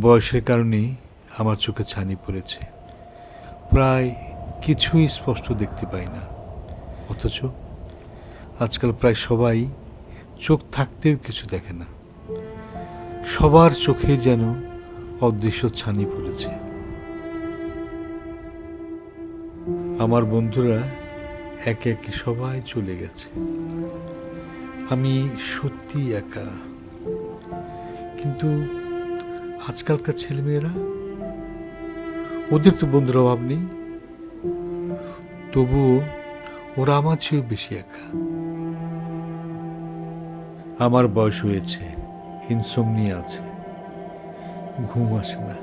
বয়সের কারণেই আমার চোখে ছানি পড়েছে। প্রায় কিছুই স্পষ্ট দেখতে পাই না। অথচ আজকাল প্রায় সবাই চোখ থাকতেও কিছু দেখে না। সবার চোখে যেন অদৃশ্য ছানি পড়েছে। আমার বন্ধুরা একে একে সবাই চলে গেছে। আমি সত্যি একা। কিন্তু আজকালকার ছেলেমেয়েরা ওদের তো বন্ধুর অভাব নেই তবুও ওরা আমার চেয়েও বেশি একা। আমার বয়স হয়েছে ইনসোমনিয়া আছে, ঘুম আসে না,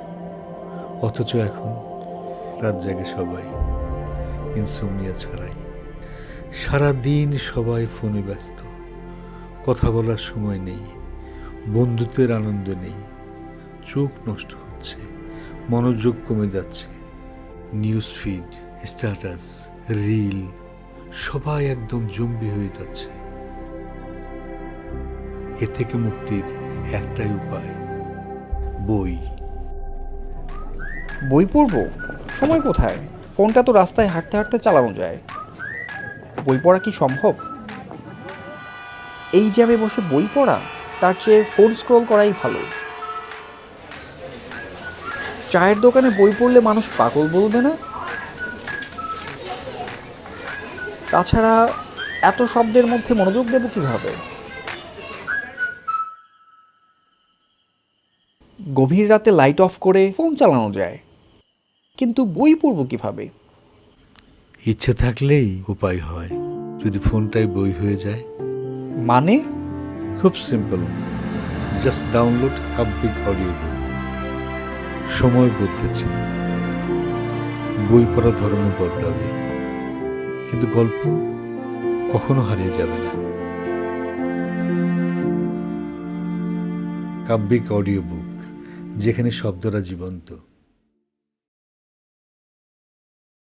অথচ এখন রাত জাগে সবাই ইনসোমনিয়া ছাড়াই। সারা দিন সবাই ফোনে ব্যস্ত, কথা বলার সময় নেই, বন্ধুত্বের আনন্দ নেই। চোখ নষ্ট হচ্ছে, মনোযোগ কমে যাচ্ছে। নিউজ ফিড স্ট্যাটাস রিল সবাই একদম জম্বি হয়ে যাচ্ছে। এ থেকে মুক্তির একটাই উপায়, বই। বই পড়ব? সময় কোথায়? ফোনটা তো রাস্তায় হাঁটতে হাঁটতে চালানো যায়। বই পড়া কি সম্ভব? এই জ্যামে বসে বই পড়া? তার চেয়ে ফোন স্ক্রোল করাই ভালো। চায়ের দোকানে বই পড়লে মানুষ পাগল বলবে না? তাছাড়া এত শব্দের মধ্যে মনোযোগ দেব কীভাবে? গভীর রাতে লাইট অফ করে ফোন চালানো যায়। কিন্তু বই পড়ব কীভাবে? ইচ্ছে থাকলেই উপায় হয়। যদি ফোনটাই বই হয়ে যায়। মানে? খুব simple just download Kabbik audio book সময় বদলেছে। বই পড়া ধর্ম বদলাবে। কিন্তু গল্প কখনো হারিয়ে যাবে না। কাব্যিক অডিও বুক যেখানে শব্দরা জীবন্ত।